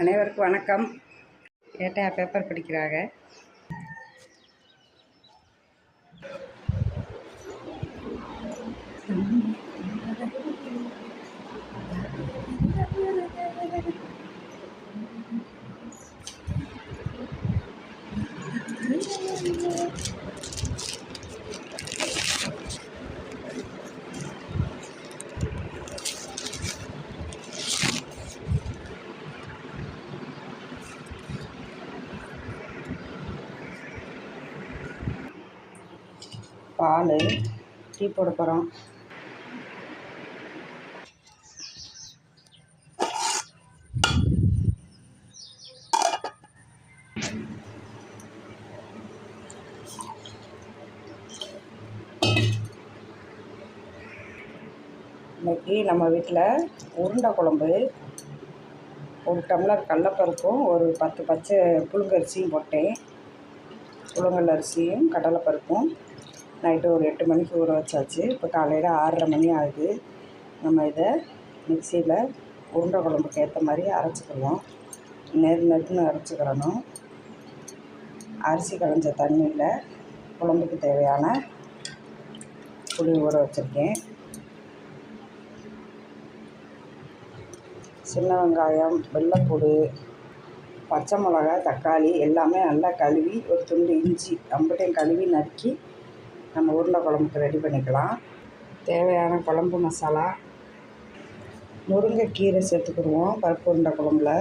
அனைவருக்கும் வணக்கம். ஏட்டா பேப்பர் படிக்கிறாங்க. பால் டீ போட போகிறோம் இன்றைக்கி நம்ம வீட்டில் உருண்டை குழம்பு ஒரு டம்ளர் கடலப்பருப்பும் ஒரு பத்து பச்சை புழுங்கரிசியும் போட்டேன். புழுங்கல் அரிசியும் கடலைப்பருப்பும். நைட்டு ஒரு எட்டு மணிக்கு ஊற வச்சாச்சு. இப்போ காலையில் ஆறரை மணி ஆகுது. நம்ம இதை மிக்சியில் உருண்டை குழம்புக்கு ஏற்ற மாதிரி அரைச்சிக்கிடுவோம் நெரு நெருன்னு அரைச்சிக்கிறணும். அரிசி களைஞ்ச தண்ணியில் குழம்புக்கு தேவையான புளி ஊற வச்சுருக்கேன். சின்ன வெங்காயம் வெள்ளைப்பூடு பச்சை மிளகா தக்காளி எல்லாமே நல்லா கழுவி ஒரு துண்டு இஞ்சி அம்பட்டையும் கழுவி நறுக்கி நம்ம உருண்டை குழம்புக்கு ரெடி பண்ணிக்கலாம். தேவையான குழம்பு மசாலா முருங்கைக்கீரை சேர்த்துக்கிடுவோம் பருப்பு உருண்டை குழம்புல.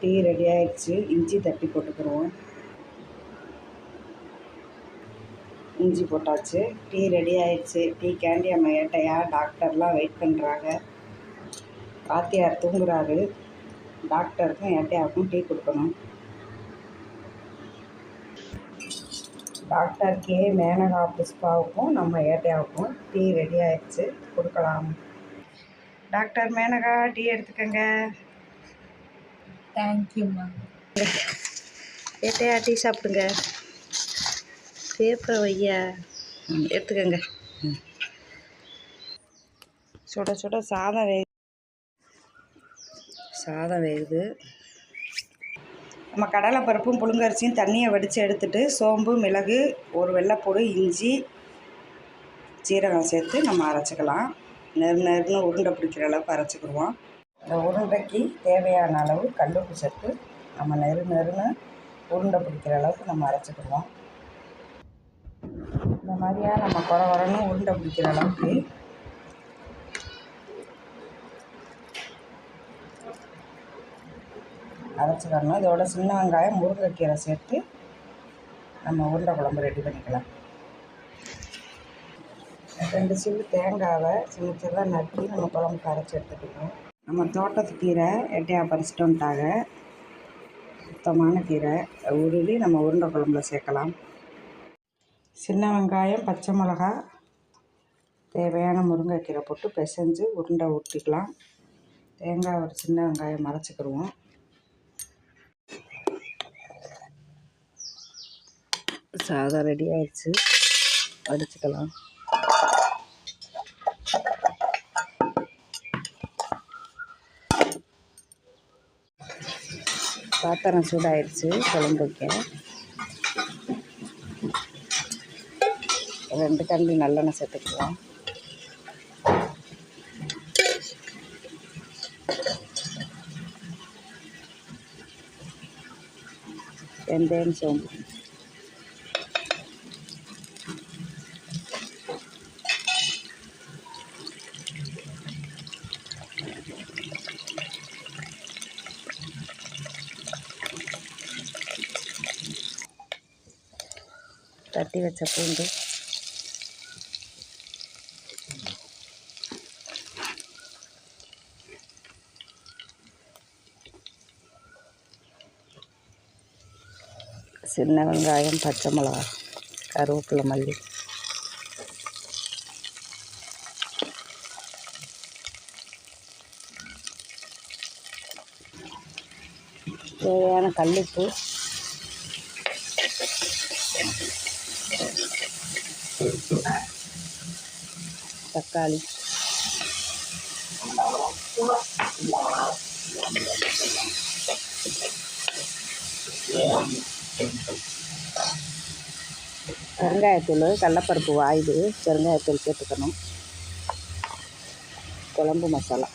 டீ ரெடி ஆயிடுச்சு. இஞ்சி தட்டி போட்டுக்கிடுவோம். இஞ்சி போட்டாச்சு. டீ ரெடி ஆயிடுச்சு. டீ கேண்டி அம்மா ஏட்டையா? டாக்டர்லாம் வெயிட் பண்ணுறாங்க வாத்தியார் தூங்குறாரு. டாக்டருக்கும் ஏட்டையாவுக்கும் டீ கொடுக்கணும். Doctor K. மேனகா புஷ்பாவுக்கும் நம்ம ஏட்டையாவுக்கும் டீ ரெடி ஆயிடுச்சு. கொடுக்கலாம். டாக்டர் மேனகா டீ எடுத்துக்கங்க. தேங்க்யூம்மா ஏட்டையா டீ சாப்பிடுங்க. பேப்பரை வையா. எடுத்துக்கங்க. சுட சுட சாதம் வே சாதம் வேகுது. நம்ம கடலை பருப்பும் புழுங்கரிசியும் தண்ணியை வடித்து எடுத்துட்டு சோம்பு மிளகு ஒரு வெள்ளைப்பூடு இஞ்சி சீரகம் சேர்த்து நம்ம அரைச்சிக்கலாம். நெரு நெருன்னு உருண்டை பிடிக்கிற அளவுக்கு அரைச்சிக்கிடுவோம். இந்த உருண்டைக்கு தேவையான அளவு கல்லுப்பு சேர்த்து நம்ம நெரு நெருன்னு உருண்டை பிடிக்கிற அளவுக்கு நம்ம அரைச்சிக்கிடுவோம். இந்த மாதிரியா நம்ம குறை குறைன்னு உருண்டை பிடிக்கிற அளவுக்கு அரைச்சிக்கணும். இதோட சின்ன வெங்காயம் முருங்கைக்கீரை சேர்த்து நம்ம உருண்டை குழம்பு ரெடி பண்ணிக்கலாம். ரெண்டு சில்லு தேங்காவை சின்ன சின்னதாக நட்டி நம்ம குழம்புக்கு அரைச்சி எடுத்துக்கணும் நம்ம தோட்டத்து கீரை எட்டையாக பறிச்சிட்டு வந்துட்டாங்க சுத்தமான கீரை. உருளி நம்ம உருண்டை குழம்புல சேர்க்கலாம். சின்ன வெங்காயம் பச்சை மிளகா தேவையான முருங்கைக்கீரை போட்டு பிசைஞ்சு உருண்டை ஊற்றிக்கலாம் தேங்காய் ஒரு சின்ன வெங்காயம் மறைச்சிக்கிடுவோம் சாதம் ரெடி ஆயிடுச்சு. அடிச்சுக்கலாம் பாத்திரம் சூடாயிடுச்சு குழம்பு வைக்க. ரெண்டு கண்டி நல்லெண்ணெய் சேர்த்துக்கலாம். வெந்தயம் சோம்பு. தட்டி வச்ச பூண்டு. சின்ன வெங்காயம் பச்சை மிளகா கருவேப்பிலை மல்லி. தேவையான கல்லுப்பு. தக்காளி. பெருங்காயத்தூள் கடலப்பருப்பு வாயுது பெருங்காயத்தூள் சேர்த்துக்கணும் குழம்பு மசாலா.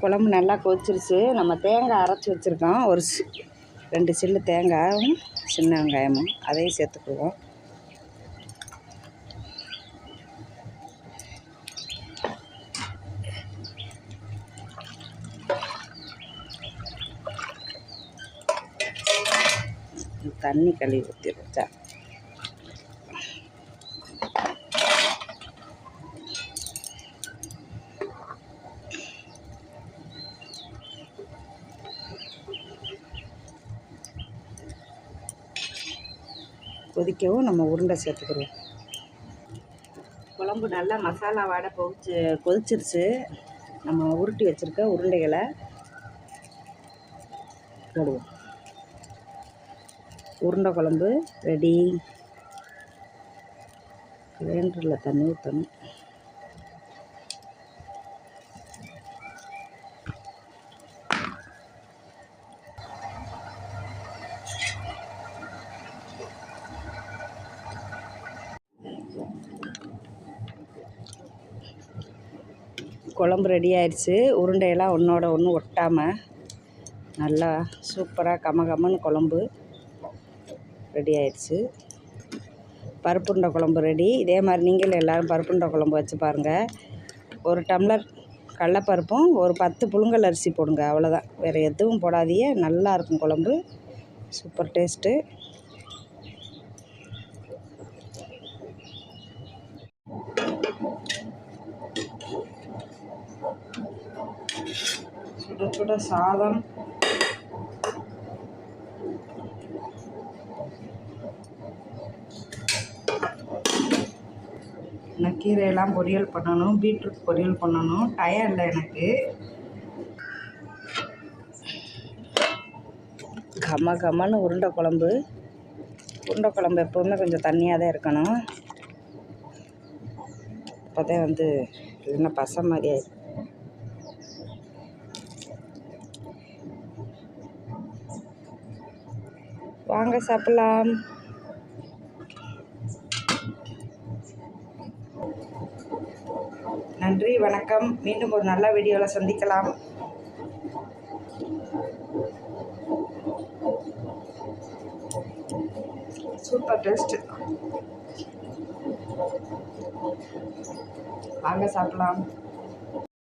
குழம்பு நல்லா கொதிச்சிருச்சு. நம்ம தேங்காய் அரைச்சி வச்சுருக்கோம். ஒரு ரெண்டு சில்லு தேங்காயும் சின்ன வெங்காயமும் அதையும் சேர்த்துக்குவோம். தண்ணி கழுவி ஊற்றிடுச்சா கொதிக்கவும் நம்ம உருண்டை சேர்த்துக்கிறோம். குழம்பு நல்லா மசாலா வாடை கொதிச்சு கொதிச்சிருச்சு. நம்ம உருட்டி வச்சுருக்க உருண்டைகளை போடுவோம். உருண்டை குழம்பு ரெடி கிரைண்டரில் தண்ணி ஊற்றணும் குழம்பு ரெடி ஆயிடுச்சு. உருண்டையெல்லாம் ஒன்றோட ஒன்று ஒட்டாமல் நல்லா சூப்பராக கம கமன்னு குழம்பு. ரெடி ஆயிடுச்சு பருப்புண்ட குழம்பு ரெடி. இதே மாதிரி நீங்களும் எல்லோரும் பருப்புண்ட குழம்பு வச்சு பாருங்கள் ஒரு டம்ளர் கடலப்பருப்பும் ஒரு பத்து புழுங்கல் அரிசி போடுங்க. அவ்வளோதான் வேறு எதுவும் போடாதீங்க. நல்லா இருக்கும் குழம்பு. Super taste. சுட சுட சாதம். நான் கீரையெல்லாம் பொரியல் பண்ணணும் பீட்ரூட் பொரியல் பண்ணணும். டயம் இல்லை எனக்கு. கம கமன்னு உருண்டை குழம்பு. உருண்டை குழம்பு எப்போவுமே கொஞ்சம் தண்ணியாக தான் இருக்கணும். அப்போ தான் வந்து இல்லைன்னா பசை மாதிரி ஆயிடும் வாங்க சாப்பிட்லாம். நன்றி வணக்கம். மீண்டும் ஒரு நல்ல வீடியோவில் சந்திக்கலாம். சூப்பர் டேஸ்ட்டு வாங்க சாப்பிடலாம்.